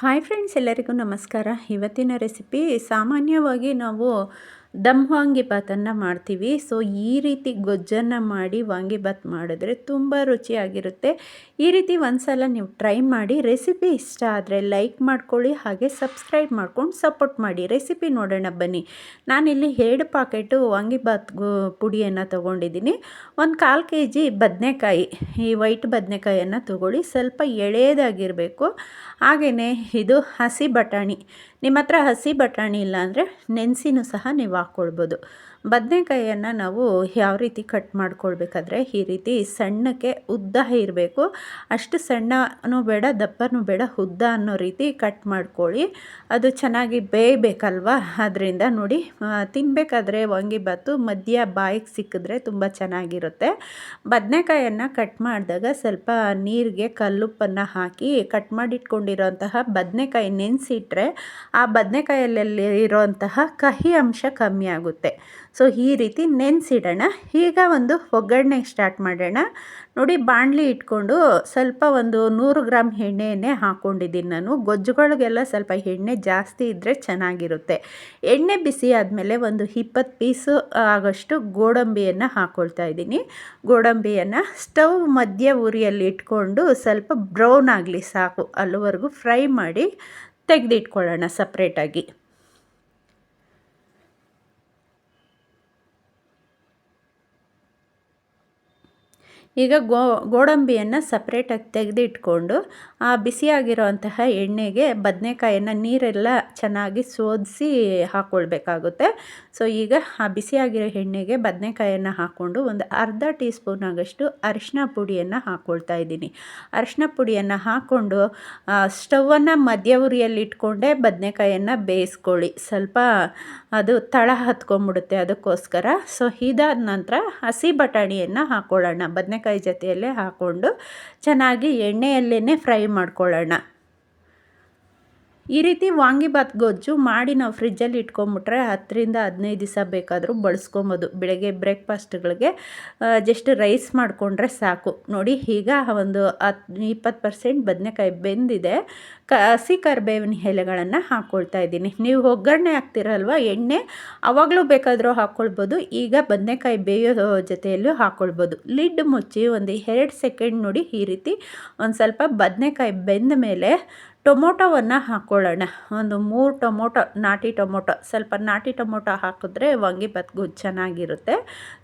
Hi friends ಎಲ್ಲರಿಗೂ ನಮಸ್ಕಾರ. ಇವತ್ತಿನ ರೆಸಿಪಿ ಸಾಮಾನ್ಯವಾಗಿ ನಾವು ದಮ್ ವಾಂಗಿಬಾತನ್ನು ಮಾಡ್ತೀವಿ. ಸೊ, ಈ ರೀತಿ ಗೊಜ್ಜನ್ನು ಮಾಡಿ ವಾಂಗಿಬಾತ್ ಮಾಡಿದ್ರೆ ತುಂಬ ರುಚಿಯಾಗಿರುತ್ತೆ. ಈ ರೀತಿ ಒಂದು ಸಲ ನೀವು ಟ್ರೈ ಮಾಡಿ. ರೆಸಿಪಿ ಇಷ್ಟ ಆದರೆ ಲೈಕ್ ಮಾಡ್ಕೊಳ್ಳಿ, ಹಾಗೆ ಸಬ್ಸ್ಕ್ರೈಬ್ ಮಾಡ್ಕೊಂಡು ಸಪೋರ್ಟ್ ಮಾಡಿ. ರೆಸಿಪಿ ನೋಡೋಣ ಬನ್ನಿ. ನಾನಿಲ್ಲಿ ಎರಡು ಪಾಕೆಟು ವಾಂಗಿಬಾತ್ ಪುಡಿಯನ್ನು ತೊಗೊಂಡಿದ್ದೀನಿ. ಒಂದು ಕಾಲು ಕೆ ಜಿ ಬದನೆಕಾಯಿ, ಈ ವೈಟ್ ಬದನೆಕಾಯಿಯನ್ನು ತೊಗೊಳ್ಳಿ. ಸ್ವಲ್ಪ ಎಳೆಯದಾಗಿರಬೇಕು. ಹಾಗೆಯೇ ಇದು ಹಸಿ ಬಟಾಣಿ. ನಿಮ್ಮ ಹತ್ರ ಹಸಿ ಬಟಾಣಿ ಇಲ್ಲಾಂದರೆ ನೆನೆಸಿನೂ ಸಹ ನೀವು ಹಾಕ್ಕೊಳ್ಬೋದು. ಬದನೆಕಾಯಿಯನ್ನು ನಾವು ಯಾವ ರೀತಿ ಕಟ್ ಮಾಡ್ಕೊಳ್ಬೇಕಾದ್ರೆ ಈ ರೀತಿ ಸಣ್ಣಕ್ಕೆ ಉದ್ದ ಇರಬೇಕು. ಅಷ್ಟು ಸಣ್ಣನೂ ಬೇಡ, ದಪ್ಪನೂ ಬೇಡ, ಉದ್ದ ಅನ್ನೋ ರೀತಿ ಕಟ್ ಮಾಡ್ಕೊಳ್ಳಿ. ಅದು ಚೆನ್ನಾಗಿ ಬೇಯಬೇಕಲ್ವ? ಅದರಿಂದ ನೋಡಿ ತಿನ್ನಬೇಕಾದ್ರೆ ವಾಂಗಿಬಾತು ಮಧ್ಯ ಬಾಯಿಗೆ ಸಿಕ್ಕಿದ್ರೆ ತುಂಬ ಚೆನ್ನಾಗಿರುತ್ತೆ. ಬದನೆಕಾಯನ್ನು ಕಟ್ ಮಾಡಿದಾಗ ಸ್ವಲ್ಪ ನೀರಿಗೆ ಕಲ್ಲುಪ್ಪನ್ನು ಹಾಕಿ ಕಟ್ ಮಾಡಿಟ್ಕೊಂಡಿರೋಂತಹ ಬದನೆಕಾಯಿ ನೆನೆಸಿಟ್ರೆ ಆ ಬದನೆಕಾಯಲ್ಲಿ ಇರೋಂತಹ ಕಹಿ ಅಂಶ ಕಮ್ಮಿ ಆಗುತ್ತೆ. ಸೊ ಈ ರೀತಿ ನೆನೆಸಿಡೋಣ. ಈಗ ಒಂದು ಒಗ್ಗರಣೆ ಸ್ಟಾರ್ಟ್ ಮಾಡೋಣ. ನೋಡಿ, ಬಾಣಲಿ ಇಟ್ಕೊಂಡು ಸ್ವಲ್ಪ ಒಂದು ನೂರು ಗ್ರಾಮ್ ಎಣ್ಣೆಯನ್ನೇ ಹಾಕ್ಕೊಂಡಿದ್ದೀನಿ ನಾನು. ಗೊಜ್ಜುಗಳಿಗೆಲ್ಲ ಸ್ವಲ್ಪ ಎಣ್ಣೆ ಜಾಸ್ತಿ ಇದ್ದರೆ ಚೆನ್ನಾಗಿರುತ್ತೆ. ಎಣ್ಣೆ ಬಿಸಿ ಆದಮೇಲೆ ಒಂದು ಇಪ್ಪತ್ತು ಪೀಸು ಆಗೋಷ್ಟು ಗೋಡಂಬಿಯನ್ನು ಹಾಕ್ಕೊಳ್ತಾ ಇದ್ದೀನಿ. ಗೋಡಂಬಿಯನ್ನು ಸ್ಟವ್ ಮಧ್ಯ ಉರಿಯಲ್ಲಿ ಇಟ್ಕೊಂಡು ಸ್ವಲ್ಪ ಬ್ರೌನ್ ಆಗಲಿ ಸಾಕು. ಅಲ್ಲಿವರೆಗೂ ಫ್ರೈ ಮಾಡಿ ತೆಗೆದಿಟ್ಕೊಳ್ಳೋಣ ಸಪ್ರೇಟಾಗಿ ಈಗ ಗೋ, ಗೋಡಂಬಿಯನ್ನು ಸಪ್ರೇಟಾಗಿ ತೆಗೆದಿಟ್ಕೊಂಡು ಆ ಬಿಸಿಯಾಗಿರೋಂತಹ ಎಣ್ಣೆಗೆ ಬದನೆಕಾಯನ್ನು ನೀರೆಲ್ಲ ಚೆನ್ನಾಗಿ ಸೋದಿಸಿ ಹಾಕ್ಕೊಳ್ಬೇಕಾಗುತ್ತೆ ಸೊ ಈಗ ಆ ಬಿಸಿಯಾಗಿರೋ ಎಣ್ಣೆಗೆ ಬದನೆಕಾಯನ್ನು ಹಾಕ್ಕೊಂಡು ಒಂದು ಅರ್ಧ ಟೀ ಸ್ಪೂನ್ ಆಗಷ್ಟು ಅರಿಶಿನ ಪುಡಿಯನ್ನು ಹಾಕ್ಕೊಳ್ತಾ ಇದ್ದೀನಿ. ಅರಿಶಿನ ಪುಡಿಯನ್ನು ಹಾಕ್ಕೊಂಡು ಸ್ಟವನ್ನು ಮಧ್ಯ ಉರಿಯಲ್ಲಿ ಇಟ್ಕೊಂಡೇ ಬದನೆಕಾಯನ್ನು ಬೇಯಿಸ್ಕೊಳ್ಳಿ. ಸ್ವಲ್ಪ ಅದು ತಳ ಹತ್ಕೊಂಡ್ಬಿಡುತ್ತೆ ಅದಕ್ಕೋಸ್ಕರ. ಸೊ ಇದಾದ ನಂತರ ಹಸಿ ಬಟಾಣಿಯನ್ನು ಹಾಕ್ಕೊಳ್ಳೋಣ ಬದನೆಕಾಯಿ ಜೊತೆಯಲ್ಲೇ ಹಾಕ್ಕೊಂಡು ಚೆನ್ನಾಗಿ ಎಣ್ಣೆಯಲ್ಲೇ ಫ್ರೈ ಮಾಡ್ಕೊಳ್ಳೋಣ. ಈ ರೀತಿ ವಾಂಗಿಬಾತ್ ಗೊಜ್ಜು ಮಾಡಿ ನಾವು ಫ್ರಿಜ್ಜಲ್ಲಿ ಇಟ್ಕೊಂಬಿಟ್ರೆ ಹತ್ತರಿಂದ ಹದಿನೈದು ದಿವಸ ಬೇಕಾದರೂ ಬಳಸ್ಕೊಬೋದು. ಬೆಳಗ್ಗೆ ಬ್ರೇಕ್ಫಾಸ್ಟ್ಗಳಿಗೆ ಜಸ್ಟ್ ರೈಸ್ ಮಾಡಿಕೊಂಡ್ರೆ ಸಾಕು. ನೋಡಿ, ಈಗ ಒಂದು ಹತ್ತು, ಇಪ್ಪತ್ತು ಪರ್ಸೆಂಟ್ ಬದನೆಕಾಯಿ ಬೆಂದಿದೆ. ಕ, ಹಸಿ ಕರಿಬೇವಿನ ಎಲೆಗಳನ್ನು ಹಾಕ್ಕೊಳ್ತಾ ಇದ್ದೀನಿ. ನೀವು ಒಗ್ಗರಣೆ ಹಾಕ್ತಿರಲ್ವ, ಎಣ್ಣೆ? ಅವಾಗಲೂ ಬೇಕಾದರೂ ಹಾಕ್ಕೊಳ್ಬೋದು ಈಗ ಬದನೆಕಾಯಿ ಬೇಯೋ ಜೊತೆಯಲ್ಲೂ ಹಾಕ್ಕೊಳ್ಬೋದು ಲಿಡ್ ಮುಚ್ಚಿ ಒಂದು ಎರಡು ಸೆಕೆಂಡ್ ನೋಡಿ ಈ ರೀತಿ ಒಂದು ಸ್ವಲ್ಪ ಬದನೆಕಾಯಿ ಬೆಂದ ಮೇಲೆ ಟೊಮೊಟೊವನ್ನು ಹಾಕ್ಕೊಳ್ಳೋಣ ಒಂದು ಮೂರು ಟೊಮೊಟೊ, ನಾಟಿ ಟೊಮೊಟೊ, ಸ್ವಲ್ಪ ನಾಟಿ ಟೊಮೊಟೊ ಹಾಕಿದ್ರೆ ವಂಗಿ ಬತ್ಗು ಚೆನ್ನಾಗಿರುತ್ತೆ.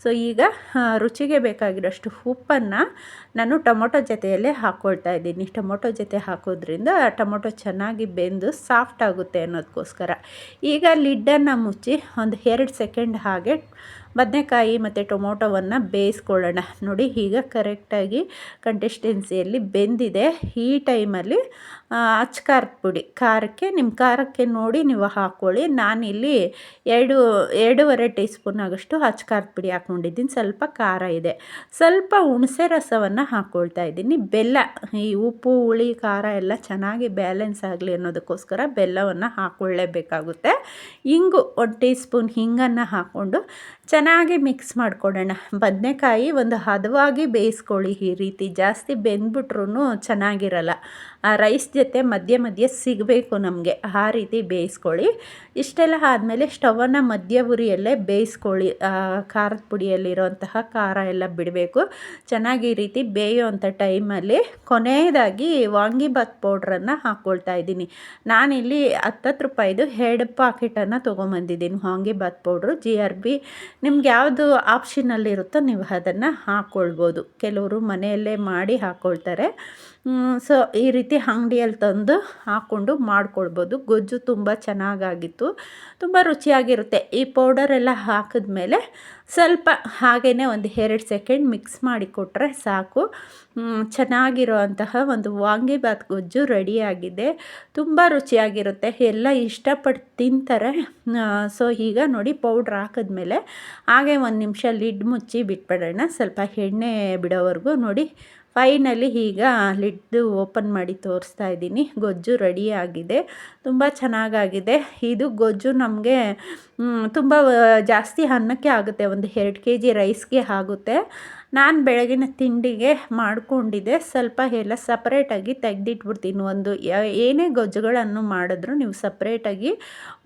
ಸೊ, ಈಗ ರುಚಿಗೆ ಬೇಕಾಗಿರೋಷ್ಟು ಉಪ್ಪನ್ನು ನಾನು ಟೊಮೊಟೊ ಜೊತೆಯಲ್ಲೇ ಹಾಕ್ಕೊಳ್ತಾ ಇದ್ದೀನಿ. ಟೊಮೊಟೊ ಜೊತೆ ಹಾಕೋದ್ರಿಂದ ಟೊಮೊಟೊ ಚೆನ್ನಾಗಿ ಬೆಂದು ಸಾಫ್ಟ್ ಆಗುತ್ತೆ ಅನ್ನೋದಕ್ಕೋಸ್ಕರ ಈಗ ಲಿಡ್ಡನ್ನು ಮುಚ್ಚಿ ಒಂದು ಎರಡು ಸೆಕೆಂಡ್ ಹಾಗೆ ಬದನೆಕಾಯಿ ಮತ್ತು ಟೊಮೊಟೊವನ್ನು ಬೇಯಿಸ್ಕೊಳ್ಳೋಣ. ನೋಡಿ, ಈಗ ಕರೆಕ್ಟಾಗಿ ಕಂಟೆಸ್ಟೆನ್ಸಿಯಲ್ಲಿ ಬೆಂದಿದೆ. ಈ ಟೈಮಲ್ಲಿ ಅಚ್ಚ ಖಾರದ ಪುಡಿ. ಖಾರಕ್ಕೆ ನಿಮ್ಮ ಖಾರಕ್ಕೆ ನೋಡಿ ನೀವು ಹಾಕ್ಕೊಳ್ಳಿ ನಾನಿಲ್ಲಿ ಎರಡು, ಎರಡೂವರೆ ಟೀ ಸ್ಪೂನ್ ಆಗಷ್ಟು ಅಚ್ಚ ಖಾರದ ಪುಡಿ ಹಾಕ್ಕೊಂಡಿದ್ದೀನಿ. ಸ್ವಲ್ಪ ಖಾರ ಇದೆ. ಸ್ವಲ್ಪ ಹುಣಸೆ ರಸವನ್ನು ಹಾಕ್ಕೊಳ್ತಾ ಇದ್ದೀನಿ. ಬೆಲ್ಲ, ಈ ಉಪ್ಪು, ಹುಳಿ, ಖಾರ ಎಲ್ಲ ಚೆನ್ನಾಗಿ ಬ್ಯಾಲೆನ್ಸ್ ಆಗಲಿ ಅನ್ನೋದಕ್ಕೋಸ್ಕರ ಬೆಲ್ಲವನ್ನು ಹಾಕ್ಕೊಳ್ಳೇಬೇಕಾಗುತ್ತೆ ಹಿಂಗು ಒಂದು ಟೀ ಸ್ಪೂನ್ ಹಿಂಗನ್ನು ಹಾಕ್ಕೊಂಡು ಚೆನ್ನಾಗಿ ಮಿಕ್ಸ್ ಮಾಡ್ಕೊಡೋಣ. ಬದನೆಕಾಯಿ ಒಂದು ಹದವಾಗಿ ಬೇಯಿಸ್ಕೊಳ್ಳಿ. ಈ ರೀತಿ ಜಾಸ್ತಿ ಬೆಂದ್ಬಿಟ್ರೂ ಚೆನ್ನಾಗಿರಲ್ಲ. ಆ ರೈಸ್ ಜೊತೆ ಮಧ್ಯೆ ಮಧ್ಯೆ ಸಿಗಬೇಕು ನಮಗೆ. ಆ ರೀತಿ ಬೇಯಿಸ್ಕೊಳ್ಳಿ. ಇಷ್ಟೆಲ್ಲ ಆದಮೇಲೆ ಸ್ಟವನ್ನು ಮಧ್ಯ ಉರಿಯಲ್ಲೇ ಬೇಯಿಸ್ಕೊಳ್ಳಿ. ಖಾರದ ಪುಡಿಯಲ್ಲಿರೋಂತಹ ಖಾರ ಎಲ್ಲ ಬಿಡಬೇಕು. ಚೆನ್ನಾಗಿ ಈ ರೀತಿ ಬೇಯೋವಂಥ ಟೈಮಲ್ಲಿ ಕೊನೆಯದಾಗಿ ವಾಂಗಿಬಾತ್ ಪೌಡ್ರನ್ನು ಹಾಕ್ಕೊಳ್ತಾ ಇದ್ದೀನಿ. ನಾನಿಲ್ಲಿ ಹತ್ತತ್ತು ರೂಪಾಯಿದು ಎರಡು ಪಾಕೆಟನ್ನು ತೊಗೊಂಬಂದಿದ್ದೀನಿ. Vangi bath powder G R B ನಿಮ್ಗೆ ಯಾವುದು ಆಪ್ಷನಲ್ಲಿರುತ್ತೋ ನೀವು ಅದನ್ನು ಹಾಕ್ಕೊಳ್ಬೋದು ಕೆಲವರು ಮನೆಯಲ್ಲೇ ಮಾಡಿ ಹಾಕ್ಕೊಳ್ತಾರೆ ಸೊ ಈ ರೀತಿ ಅಂಗಡಿಯಲ್ಲಿ ತಂದು ಹಾಕ್ಕೊಂಡು ಮಾಡ್ಕೊಳ್ಬೋದು. ಗೊಜ್ಜು ತುಂಬ ಚೆನ್ನಾಗಾಗಿತ್ತು. ತುಂಬ ರುಚಿಯಾಗಿರುತ್ತೆ. ಈ ಪೌಡರೆಲ್ಲ ಹಾಕಿದ್ಮೇಲೆ ಸ್ವಲ್ಪ ಹಾಗೆಯೇ ಒಂದು ಎರಡು ಸೆಕೆಂಡ್ ಮಿಕ್ಸ್ ಮಾಡಿ ಕೊಟ್ಟರೆ ಸಾಕು. ಚೆನ್ನಾಗಿರೋ ಅಂತಹ ಒಂದು ವಾಂಗಿಬಾತ್ ಗೊಜ್ಜು ರೆಡಿಯಾಗಿದೆ. ತುಂಬ ರುಚಿಯಾಗಿರುತ್ತೆ. ಎಲ್ಲ ಇಷ್ಟಪಟ್ಟು ತಿಂತಾರೆ. ಸೊ ಈಗ ನೋಡಿ ಪೌಡ್ರ್ ಹಾಕಿದ್ಮೇಲೆ ಹಾಗೆ ಒಂದು ನಿಮಿಷ ಲಿಡ್ ಮುಚ್ಚಿ ಬಿಟ್ಬಿಡೋಣ. ಸ್ವಲ್ಪ ಎಣ್ಣೆ ಬಿಡೋವರೆಗೂ ನೋಡಿ ಫೈನಲಿ ಈಗ ಲಿಡ್ದು ಓಪನ್ ಮಾಡಿ ತೋರಿಸ್ತಾ ಇದ್ದೀನಿ. ಗೊಜ್ಜು ರೆಡಿಯಾಗಿದೆ ತುಂಬ ಚೆನ್ನಾಗಾಗಿದೆ. ಇದು ಗೊಜ್ಜು ನಮಗೆ ತುಂಬ, ಜಾಸ್ತಿ ಅನ್ನಕ್ಕೆ ಆಗುತ್ತೆ. ಒಂದು ಎರಡು ಕೆ ಜಿ ರೈಸ್ಗೆ ಆಗುತ್ತೆ. ನಾನು ಬೆಳಗಿನ ತಿಂಡಿಗೆ ಮಾಡಿಕೊಂಡಿದ್ದೆ. ಸ್ವಲ್ಪ ಎಲ್ಲ ಸಪ್ರೇಟಾಗಿ ತೆಗೆದಿಟ್ಬಿಡ್ತೀನಿ. ಒಂದು ಏನೇ ಗೊಜ್ಜುಗಳನ್ನು ಮಾಡಿದ್ರು ನೀವು ಸಪ್ರೇಟಾಗಿ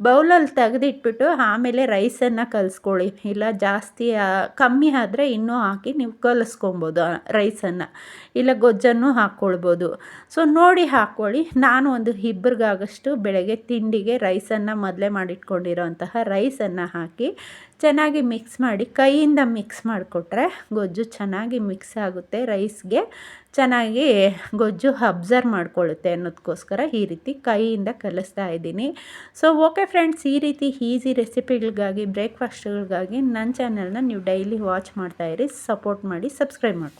ಬೌಲಲ್ಲಿ ತೆಗೆದಿಟ್ಬಿಟ್ಟು ಆಮೇಲೆ ರೈಸನ್ನು ಕಲಿಸ್ಕೊಳ್ಳಿ. ಇಲ್ಲ ಜಾಸ್ತಿ ಕಮ್ಮಿ ಆದರೆ ಇನ್ನೂ ಹಾಕಿ ನೀವು ಕಲಿಸ್ಕೊಬೋದು ರೈಸನ್ನು ಇಲ್ಲ ಗೊಜ್ಜನ್ನು ಹಾಕ್ಕೊಳ್ಬೋದು. ಸೊ ನೋಡಿ ಹಾಕ್ಕೊಳ್ಳಿ. ನಾನು ಒಂದು ಇಬ್ಬರಿಗಾಗಷ್ಟು ಬೆಳಗ್ಗೆ ತಿಂಡಿಗೆ ರೈಸನ್ನು ಮೊದಲೇ ಮಾಡಿಟ್ಕೊಂಡಿರೋಂತಹ ರೈಸನ್ನು ಹಾಕಿ ಚೆನ್ನಾಗಿ ಮಿಕ್ಸ್ ಮಾಡಿ, ಕೈಯಿಂದ ಮಿಕ್ಸ್ ಮಾಡಿಕೊಟ್ರೆ ಗೊಜ್ಜು ಚೆನ್ನಾಗಿ ಮಿಕ್ಸ್ ಆಗುತ್ತೆ ರೈಸ್ಗೆ. ಚೆನ್ನಾಗಿ ಗೊಜ್ಜು ಅಬ್ಸರ್ವ್ ಮಾಡ್ಕೊಳ್ಳುತ್ತೆ ಅನ್ನೋದಕ್ಕೋಸ್ಕರ ಈ ರೀತಿ ಕೈಯಿಂದ ಕಲಿಸ್ತಾ ಇದ್ದೀನಿ. ಸೊ ಓಕೆ ಫ್ರೆಂಡ್ಸ್ ಈ ರೀತಿ ಈಸಿ ರೆಸಿಪಿಗಳಿಗಾಗಿ ಬ್ರೇಕ್ಫಾಸ್ಟ್ಗಳಿಗಾಗಿ ನನ್ನ ಚಾನಲ್ನ ನೀವು ಡೈಲಿ ವಾಚ್ ಮಾಡ್ತಾಯಿರಿ ಸಪೋರ್ಟ್ ಮಾಡಿ ಸಬ್ಸ್ಕ್ರೈಬ್ ಮಾಡ್ಕೊಳ್ಳಿ